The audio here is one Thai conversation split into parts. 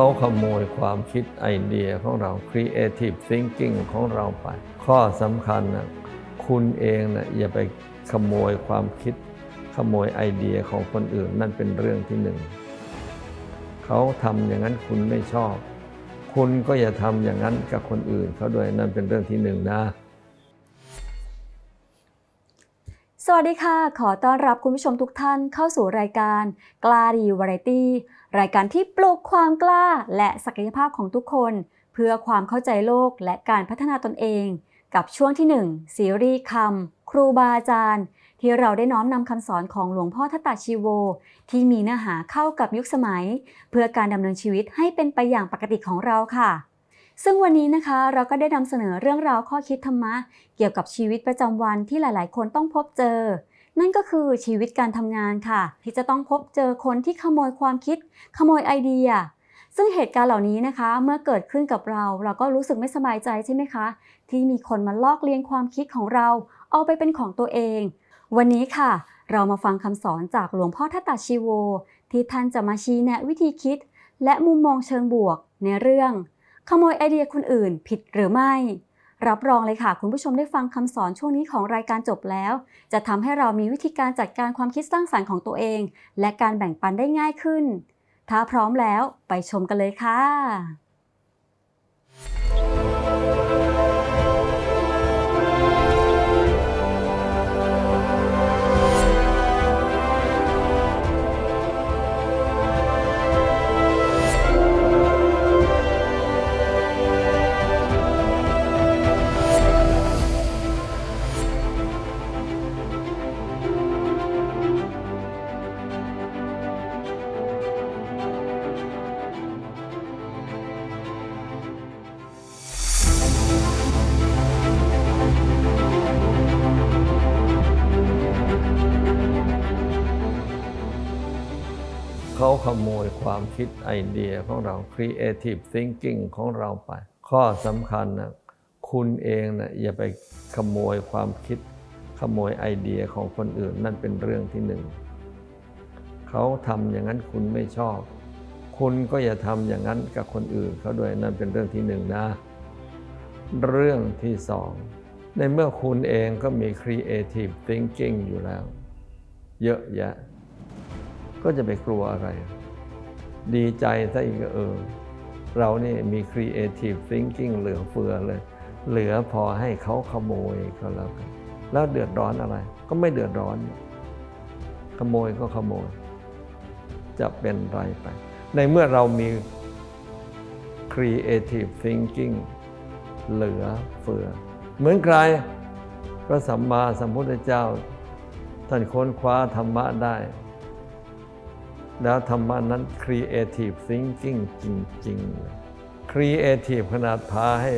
เขาขโมยความคิดไอเดียของเรา creative thinking ของเราไป ข้อสำคัญนะคุณเองนะอย่าไปขโมยความคิด ขโมยไอเดียของคนอื่น นั่นเป็นเรื่องที่หนึ่ง เขาทำอย่างนั้นคุณไม่ชอบ คุณก็อย่าทำอย่างนั้นกับคนอื่นเขาด้วยนั่นเป็นเรื่องที่หนึ่งนะ สวัสดีค่ะ ขอต้อนรับคุณผู้ชมทุกท่านเข้าสู่รายการกล้าดีวาไรตี้ รายการที่ปลุกความกล้าและศักยภาพของทุกคน เพื่อความเข้าใจโลกและการพัฒนาตนเอง กับช่วงที่ 1 ซีรีส์คำครูบาอาจารย์ ที่เราได้น้อมนำคำสอนของหลวงพ่อทัตตาชีโว ที่มีเนื้อหาเข้ากับยุคสมัย เพื่อการดำเนินชีวิตให้เป็นไปอย่างปกติของเราค่ะ ซึ่งวันนี้นะคะเราก็ได้นำเสนอเรื่องราวข้อคิดธรรมะ เกี่ยวกับชีวิตประจำวันที่หลาย ๆ คนต้องพบเจอ นั่นก็คือชีวิตการทำงานค่ะ ที่จะต้องพบเจอคนที่ขโมยความคิด ขโมยไอเดีย ซึ่งเหตุการณ์เหล่านี้นะคะ เมื่อเกิดขึ้นกับเรา เราก็รู้สึกไม่สบายใจใช่ไหมคะ ที่มีคนมาลอกเลียนความคิดของเรา เอาไปเป็นของตัวเอง วันนี้ค่ะ เรามาฟังคำสอนจากหลวงพ่อทัตตาชีโว ที่ท่านจะมาชี้แนะวิธีคิด และมุมมองเชิงบวก ในเรื่อง ขโมยไอเดียคนอื่นผิดหรือไม่ รับรองเลยค่ะ คุณผู้ชมได้ฟังคำสอนช่วงนี้ของรายการจบแล้ว จะทำให้เรามีวิธีการจัดการความคิดสร้างสรรค์ของตัวเอง และการแบ่งปันได้ง่ายขึ้น ถ้าพร้อมแล้วไปชมกันเลยค่ะ โมยความคิดไอเดียของเรา creative thinking ของเราไป ข้อสำคัญนะคุณเองนะอย่าไปขโมยความคิด ขโมยไอเดียของคนอื่น นั่นเป็นเรื่องที่หนึ่งเขาทำอย่างนั้นคุณไม่ชอบ คุณก็อย่าทำอย่างนั้นกับคนอื่นเขาด้วยนั่นเป็นเรื่องที่หนึ่งนะ เรื่องที่สองในเมื่อคุณเองก็มี creative thinking อยู่แล้ว เยอะแยะ ก็จะไปกลัวอะไร ดีใจซะอีกเออ เรานี่มี creative thinking เหลือเฟือเลย เหลือพอให้เขาขโมยก็แล้วกันแล้วเดือดร้อนอะไร ก็ไม่เดือดร้อน ขโมยก็ขโมย จะเป็นไรไป ในเมื่อเรามี creative thinking เหลือเฟือ เหมือนใครพระสัมมาสัมพุทธเจ้า ท่านค้นคว้าธรรมะได้ แล้วธรรมะนั้น creative thinking จริงๆ creative ขนาดพาให้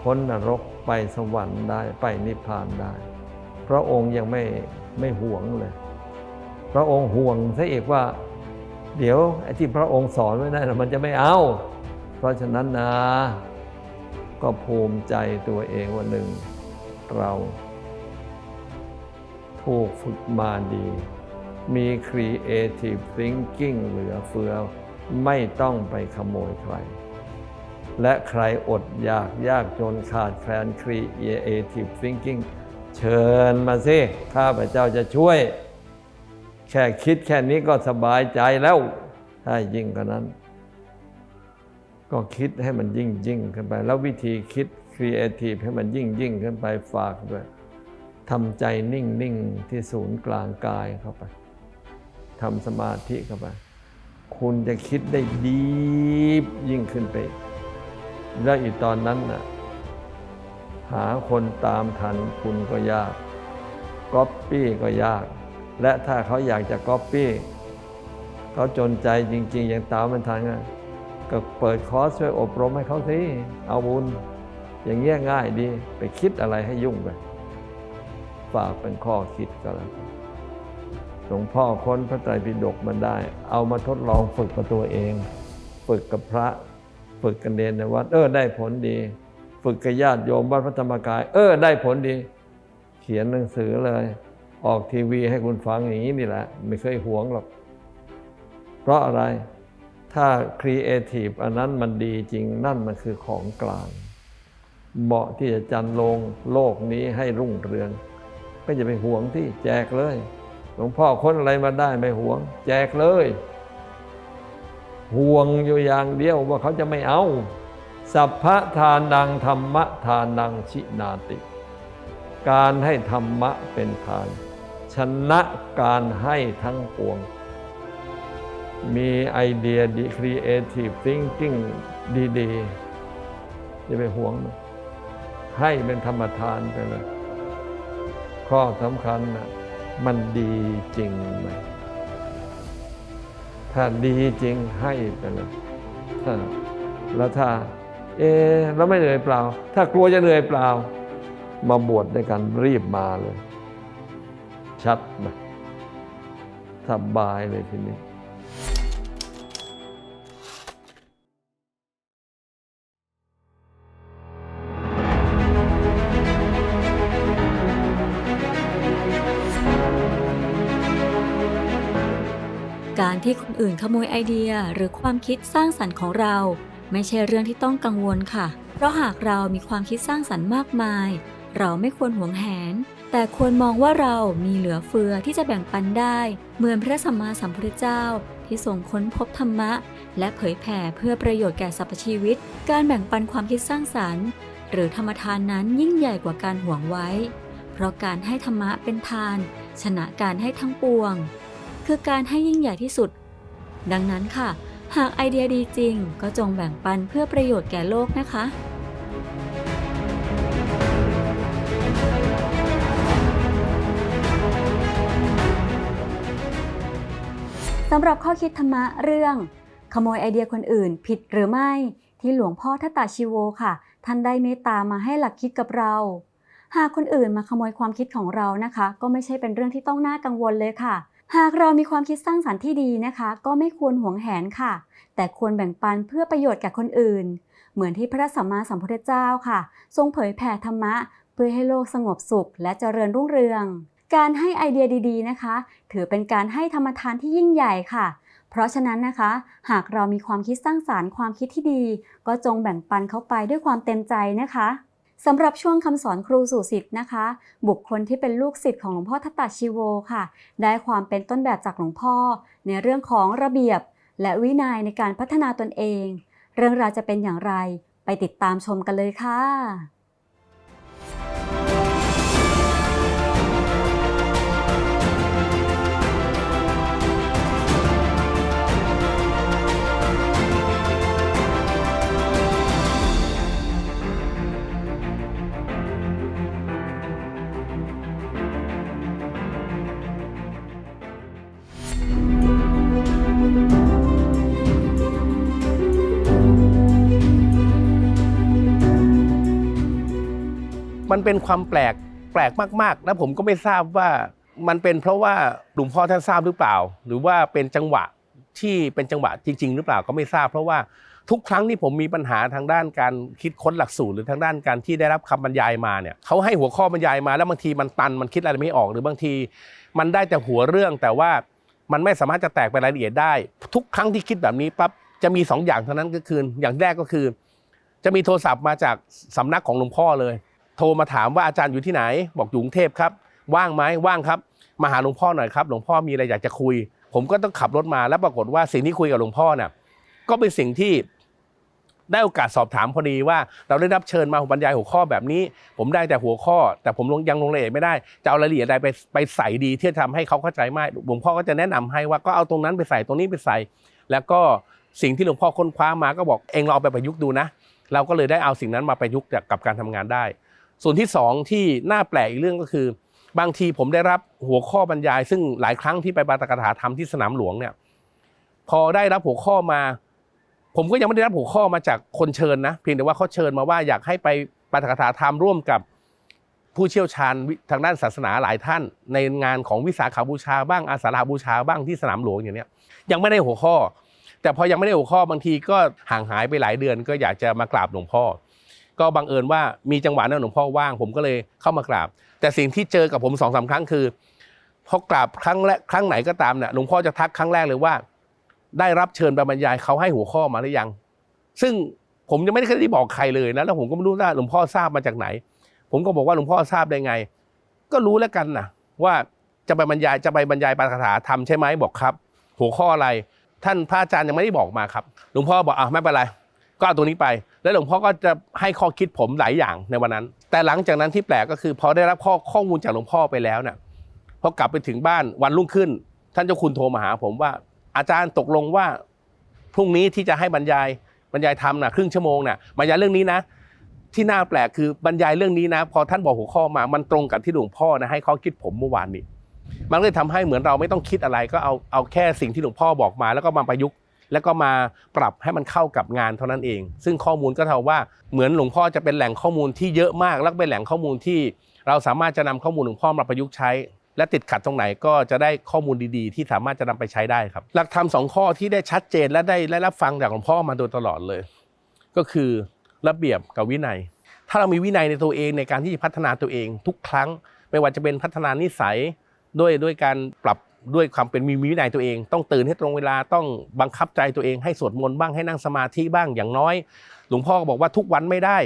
พ้นนรกไปสวรรค์ได้ไปนิพพานได้ พระองค์ยังไม่ไม่ห่วงเลย พระองค์ห่วงซะอีกว่า เดี๋ยวไอ้ที่พระองค์สอนไว้นั่นมันจะไม่เอา เพราะฉะนั้นนะก็ภูมิใจตัวเองว่าหนึ่งเราถูกฝึกมาดี มี creative thinking เหลือเฟือ ไม่ต้องไปขโมยใคร และใครอดอยากยากจนขาดแคลน creative thinking เชิญมาสิข้าพเจ้าจะช่วย แค่คิดแค่นี้ก็สบายใจแล้วถ้ายิ่งกว่านั้น ก็คิดให้มันยิ่งยิ่งขึ้นไป แล้ววิธีคิด creative ให้มันยิ่งยิ่งขึ้นไปฝากด้วยทำใจนิ่งนิ่งที่ศูนย์กลางกายเข้าไป ทำสมาธิเข้าไปคุณจะคิดได้ดียิ่งขึ้นไป แล้วอีกตอนนั้นน่ะหาคนตามทันคุณก็ยากก๊อปปี้ก็ยาก และถ้าเขาอยากจะก๊อปปี้เขาจนใจจริง ๆ อยังตามมันทันอะก็เปิดคอร์สช่วยอบรมให้เขาสิเอาบุญ อย่างเงี้ยง่ายดี ไปคิดอะไรให้ยุ่งไปฝากเป็นข้อคิดก็แล้วกัน หลวงพ่อค้นพระไตรปิฎกมาได้ เอามาทดลองฝึกกับตัวเอง ฝึกกับพระ ฝึกกันเนในวัด เออได้ผลดี ฝึกกับญาติโยมวัดพระธรรมกาย เออได้ผลดี เขียนหนังสือเลย ออกทีวีให้คุณฟังอย่างนี้นี่แหละ ไม่เคยหวงหรอก เพราะอะไรถ้าครีเอทีฟอันนั้นมันดีจริงนั่นมันคือของกลาง เหมาะที่จะจันลงโลกนี้ให้รุ่งเรือง ก็จะไปห่วงที่แจกเลย หลวงพ่อค้นอะไรมาได้ไม่ห่วง แจกเลย ห่วงอยู่อย่างเดียวว่าเขาจะไม่เอา สัพพะทานังธรรมะทานังชินาติ การให้ธรรมะเป็นทาน ชนะการให้ทั้งปวง มีไอเดียดีครีเอทีฟทิงกิ้งดีๆอย่าไปห่วงมันให้เป็นธรรมทานไปเลย ข้อสำคัญนะ มันดีจริงไหมถ้าดีจริงให้ไปเลยถ้าแล้วถ้า เอแล้วไม่เหนื่อยเปล่า ถ้ากลัวจะเหนื่อยเปล่า มาบวชในการรีบมาเลย ชัดไหมสบายเลยทีนี้ ที่คนอื่นขโมยไอเดียหรือความคิดสร้างสรรค์ของเรา ไม่ใช่เรื่องที่ต้องกังวลค่ะ เพราะหากเรามีความคิดสร้างสรรค์มากมาย เราไม่ควรหวงแหน แต่ควรมองว่าเรามีเหลือเฟือที่จะแบ่งปันได้ เหมือนพระสัมมาสัมพุทธเจ้าที่ทรงค้นพบธรรมะ และเผยแผ่เพื่อประโยชน์แก่สรรพชีวิต การแบ่งปันความคิดสร้างสรรค์ หรือธรรมทานนั้นยิ่งใหญ่กว่าการหวงไว้ เพราะการให้ธรรมะเป็นทาน ชนะการให้ทั้งปวง คือการให้ยิ่งใหญ่ที่สุด ดังนั้นค่ะ หากไอเดียดีจริง ก็จงแบ่งปันเพื่อประโยชน์แก่โลกนะคะสำหรับข้อคิดธรรมะเรื่อง ขโมยไอเดียคนอื่นผิดหรือไม่ ที่หลวงพ่อทัตตาชิโวค่ะ ท่านได้เมตตามาให้หลักคิดกับเรา หากคนอื่นมาขโมยความคิดของเรานะคะ ก็ไม่ใช่เป็นเรื่องที่ต้องน่ากังวลเลยค่ะ หากเรามีความคิดสร้างสรรค์ที่ดีนะคะ ก็ไม่ควรหวงแหนค่ะ แต่ควรแบ่งปันเพื่อประโยชน์แก่คนอื่น เหมือนที่พระสัมมาสัมพุทธเจ้าค่ะ ทรงเผยแผ่ธรรมะ เพื่อให้โลกสงบสุขและเจริญรุ่งเรือง การให้ไอเดียดีๆนะคะ ถือเป็นการให้ธรรมทานที่ยิ่งใหญ่ค่ะ เพราะฉะนั้นนะคะ หากเรามีความคิดสร้างสารรค์ความคิดที่ดี ก็จงแบ่งปันเข้าไปด้วยความเต็มใจนะคะ สำหรับช่วงคำสอนครูสู่สิทธิ์นะคะ บุคคลที่เป็นลูกศิษย์ของหลวงพ่อทัตตาชิโวค่ะ ได้ความเป็นต้นแบบจากหลวงพ่อ ในเรื่องของระเบียบ และวินัยในการพัฒนาตนเอง เรื่องราวจะเป็นอย่างไร ไปติดตามชมกันเลยค่ะ มันเป็นความแปลกแปลกมากๆ แล้วผมก็ไม่ทราบว่ามันเป็นเพราะว่าหลวงพ่อท่านทราบหรือเปล่า หรือว่าเป็นจังหวะที่เป็นจังหวะจริง ๆ หรือเปล่าก็ไม่ทราบ เพราะว่าทุกครั้งที่ผมมีปัญหาทางด้านการคิดค้นหลักสูตรหรือทางด้านการที่ได้รับคำบรรยายมาเนี่ยเขาให้หัวข้อบรรยายมาแล้วบางทีมันตันมันคิดอะไรไม่ออก หรือบางที มันได้แต่หัวเรื่องแต่ว่ามันไม่สามารถจะแตกไปรายละเอียดได้ ทุกครั้งที่คิดแบบนี้ปั๊บจะมีสองอย่างเท่านั้นก็คืออย่างแรกก็คือ จะมีโทรศัพท์มาจากสำนักของหลวงพ่อเลย โทรมาถามว่าอาจารย์อยู่ที่ไหน บอกอยู่กรุงเทพครับ ว่างไหมว่างครับ มาหาหลวงพ่อหน่อยครับ หลวงพ่อมีอะไรอยากจะคุย ผมก็ต้องขับรถมาแล้วปรากฏว่าสิ่งที่คุยกับหลวงพ่อเนี่ยก็เป็นสิ่งที่ได้โอกาสสอบถามพอดีว่าเราได้รับเชิญมาบรรยายหัวข้อแบบนี้ ผมได้แต่หัวข้อ แต่ผมลงยังลงรายละเอียดไม่ได้จะเอารายละเอียดใดไปไปใส่ดีที่จะทำให้เขาเข้าใจมากหลวงพ่อก็จะแนะนำให้ว่าก็เอาตรงนั้นไปใส่ตรงนี้ไปใส่ แล้วก็สิ่งที่หลวงพ่อค้นคว้ามาก็บอกเองเราเอาไปประยุกต์ดูนะ เราก็เลยได้เอาสิ่งนั้นมาประยุกต์กับการทำงานได้ ส่วนที่สองที่น่าแปลกอีกเรื่องก็คือ บางทีผมได้รับหัวข้อบรรยาย ซึ่งหลายครั้งที่ไปปาฐกถาธรรมที่สนามหลวงเนี่ยพอได้รับหัวข้อมา ผมก็ยังไม่ได้รับหัวข้อมาจากคนเชิญนะเพียงแต่ว่าเขาเชิญมาว่าอยากให้ไปปาฐกถาธรรมร่วมกับผู้เชี่ยวชาญทางด้านศาสนาหลายท่าน ในงานของวิสาขาบูชาบ้างอาสาฬหบูชาบ้างที่สนามหลวงอย่างเนี้ยยังไม่ได้หัวข้อ แต่พอยังไม่ได้หัวข้อบางทีก็ห่างหายไปหลายเดือน ก็อยากจะมากราบหลวงพ่อ ก็บังเอิญว่ามีจังหวะนั้นหลวงพ่อว่าง ผมก็เลยเข้ามากราบ แต่สิ่งที่เจอกับผมสองสามครั้งคือพอกราบครั้งแรกครั้งไหนก็ตามเนี่ยหลวงพ่อจะทักครั้งแรกเลยว่า ได้รับเชิญไปบรรยายเขาให้หัวข้อมาหรือยัง ซึ่งผมยังไม่ได้เคยได้บอกใครเลยนะแล้วผมก็ไม่รู้ว่าหลวงพ่อทราบมาจากไหน ผมก็บอกว่าหลวงพ่อทราบได้ไง ก็รู้แล้วกันนะว่าจะไปบรรยายจะไปบรรยายปาฐกถาธรรมใช่ไหมบอกครับ หัวข้ออะไร ท่านพระอาจารย์ยังไม่ได้บอกมาครับ หลวงพ่อบอกอะไม่เป็นไร ก็เอาตัวนี้ไป แล้วหลวงพ่อก็จะให้ข้อคิดผมหลายอย่างในวันนั้น แต่หลังจากนั้นที่แปลกก็คือพอได้รับข้อข้อมูลจากหลวงพ่อไปแล้วเนี่ยพอกลับไปถึงบ้านวันรุ่งขึ้น ท่านเจ้าคุณโทรมาหาผมว่า อาจารย์ตกลงว่าพรุ่งนี้ที่จะให้บรรยายบรรยายธรรมนะครึ่งชั่วโมงน่ะบรรยายเรื่องนี้นะ ที่น่าแปลกคือบรรยายเรื่องนี้นะ พอท่านบอกหัวข้อมามันตรงกับที่หลวงพ่อนะให้ข้อคิดผมเมื่อวานนี้ มันเลยทำให้เหมือนเราไม่ต้องคิดอะไรก็เอาเอาแค่สิ่งที่หลวงพ่อบอกมา แล้วก็มาประยุกต์ แล้วก็มาปรับให้มันเข้ากับงานเท่านั้นเอง ซึ่งข้อมูลก็เท่าว่าเหมือนหลวงพ่อจะเป็นแหล่งข้อมูลที่เยอะมาก แล้วเป็นแหล่งข้อมูลที่ เราสามารถจะนำข้อมูลหลวงพ่อมาประยุกต์ใช้ และติดขัดตรงไหนก็จะได้ข้อมูลดีๆ ที่สามารถจะนำไปใช้ได้ครับ หลักธรรมสองข้อที่ได้ชัดเจนและได้ได้รับฟังจากหลวงพ่อมาโดยตลอดเลย ก็คือระเบียบกับวินัย ถ้าเรามีวินัยในตัวเองในการที่จะพัฒนาตัวเองทุกครั้ง ไม่ว่าจะเป็นพัฒนานิสัยด้วยด้วยการปรับ ด้วยความเป็นมีวินัยตัวเอง ต้องตื่นให้ตรงเวลาต้องบังคับใจตัวเองให้สวดมนต์บ้างให้นั่งสมาธิบ้างอย่างน้อย หลวงพ่อก็บอกว่าทุกวันไม่ได้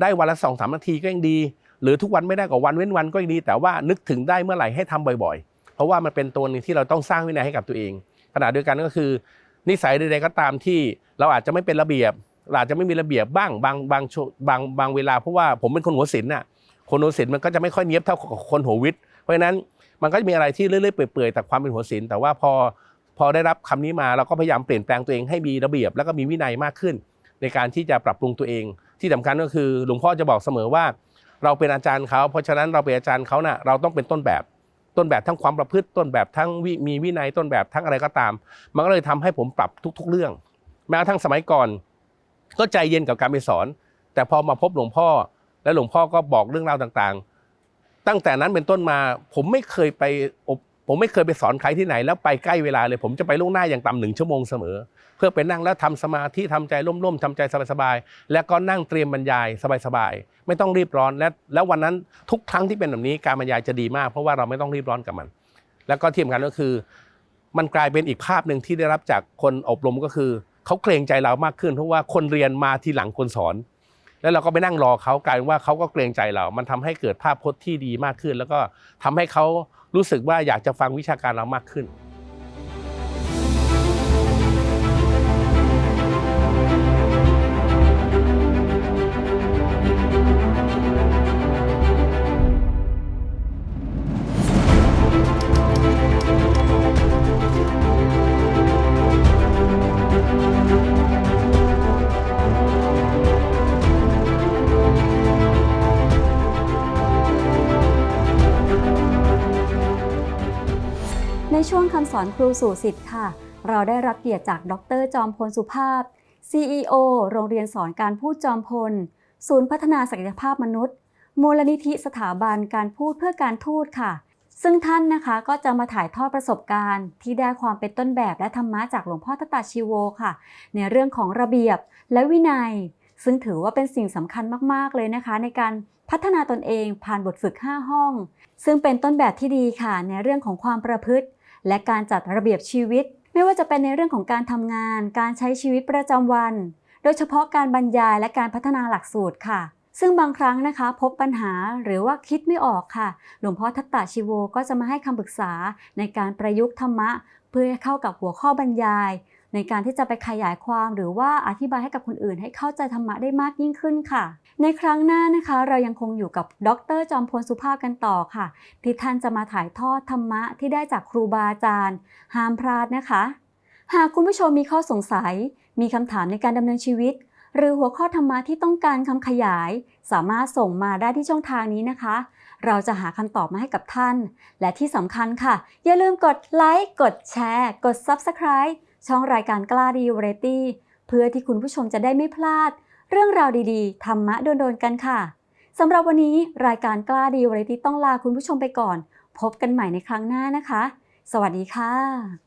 ได้วันละสองสามนาทีก็ยังดี หรือทุกวันไม่ได้ก็วันเว้นวันก็ยังดี แต่ว่านึกถึงได้เมื่อไหร่ให้ทำบ่อยๆ เพราะว่ามันเป็นตัวหนึงที่เราต้องสร้างวินัยให้กับตัวเองขณะเดียวกันก็คือ นิสัยใดๆก็ตามที่เราอาจจะไม่เป็นระเบียบเราอาจจะไม่มีระเบียบบ้างบางบางช่วงบางบางเวลาเพราะว่าผมเป็นคนหัวศิลป์น่ะคนหัวศิลป์มันก็จะไม่ค่อยเนี้ยบเท่ากับคนหัววิทย์เพราะฉะนั้น มันก็จะมีอะไรที่เรื่อยๆเปื่อยๆแต่ความเป็นหัวศิลป์แต่ว่าพอพอได้รับคำนี้มาเราก็พยายามเปลี่ยนแปลงตัวเองให้มีระเบียบ แล้วก็มีวินัยมากขึ้น ในการที่จะปรับปรุงตัวเอง ที่สำคัญก็คือหลวงพ่อจะบอกเสมอว่า เราเป็นอาจารย์เขาเพราะฉะนั้นเราเป็นอาจารย์เขาน่ะเราต้องเป็นต้นแบบต้นแบบทั้งความประพฤติต้นแบบทั้งวิมีวินัยต้นแบบทั้งอะไรก็ตาม มันก็เลยทำให้ผมปรับทุก ๆ เรื่อง แม้กระทั่งสมัยก่อน ก็ใจเย็นกับการไปสอน แต่พอมาพบหลวงพ่อ และหลวงพ่อก็บอกเรื่องราวต่างๆ ตั้งแต่นั้นเป็นต้นมา ผมไม่เคยไปอบผมไม่เคยไปสอนใครที่ไหน แล้วไปใกล้เวลาเลย ผมจะไปล่วงหน้าอย่างต่ำหนึ่งชั่วโมงเสมอ เพื่อไปนั่งแล้วทำสมาธิทำใจร่มๆทำใจสบายๆแล้วก็นั่งเตรียมบรรยายสบายๆไม่ต้องรีบร้อนและแล้ววันนั้นทุกครั้งที่เป็นแบบนี้การบรรยายจะดีมาก เพราะว่าเราไม่ต้องรีบร้อนกับมัน แล้วก็ที่สำคัญก็คือ มันกลายเป็นอีกภาพหนึ่งที่ได้รับจากคนอบรมก็คือเขาเกรงใจเรามากขึ้นเพราะว่าคนเรียนมาทีหลังคนสอน แล้วเราก็ไปนั่งรอเขากลายเป็นว่าเขาก็เกรงใจเรา มันทำให้เกิดภาพพจน์ที่ดีมากขึ้น แล้วก็ทำให้เขารู้สึกว่าอยากจะฟังวิชาการเรามากขึ้น สอนครูสู่สิทธิ์ค่ะ เราได้รับเกียรติจากดรจอมพลสุภาพ CEO โรงเรียนสอนการพูดจอมพล ศูนย์พัฒนาศักยภาพมนุษย์ มูลนิธิสถาบันการพูดเพื่อการทูตค่ะ ซึ่งท่านนะคะก็จะมาถ่ายทอดประสบการณ์ ที่ได้ความเป็นต้นแบบและธรรมะจากหลวงพ่อตตาชีโวค่ะ ในเรื่องของระเบียบและวินัย ซึ่งถือว่าเป็นสิ่งสำคัญมากๆเลยนะคะ ในการพัฒนาตนเองผ่านบทฝึก 5 ห้อง ซึ่งเป็นต้นแบบที่ดีค่ะ ในเรื่องของความประพฤติ และการจัดระเบียบชีวิต ไม่ว่าจะเป็นในเรื่องของการทำงาน การใช้ชีวิตประจำวัน โดยเฉพาะการบรรยายและการพัฒนาหลักสูตรค่ะ ซึ่งบางครั้งนะคะ พบปัญหาหรือว่าคิดไม่ออกค่ะ หลวงพ่อทัตตาชิโวก็จะมาให้คำปรึกษาในการประยุกต์ธรรมะ เพื่อเข้ากับหัวข้อบรรยาย ในการที่จะไปขยายความหรือว่าอธิบายให้กับคนอื่น ให้เข้าใจธรรมะได้มากยิ่งขึ้นค่ะ ในครั้งหน้านะคะ เรายังคงอยู่กับดรจอมพลสุภาพกันต่อค่ะ ที่ท่านจะมาถ่ายทอดธรรมะที่ได้จากครูบาอาจารย์ห้ามพลาดนะคะ หากคุณผู้ชมมีข้อสงสัย มีคำถามในการดำเนินชีวิต หรือหัวข้อธรรมะที่ต้องการคำขยาย สามารถส่งมาได้ที่ช่องทางนี้นะคะเราจะหาคำตอบมาให้กับท่าน และที่สำคัญค่ะ อย่าลืมกดไลค์ กดแชร์ กด Subscribe ช่องรายการกล้าดีเรตี้เพื่อที่คุณผู้ชมจะได้ไม่พลาด เรื่องราวดีๆ ธรรมะโดนๆกันค่ะสำหรับวันนี้รายการกล้าดีวาไรตี้ต้องลาคุณผู้ชมไปก่อน พบกันใหม่ในครั้งหน้านะคะ สวัสดีค่ะ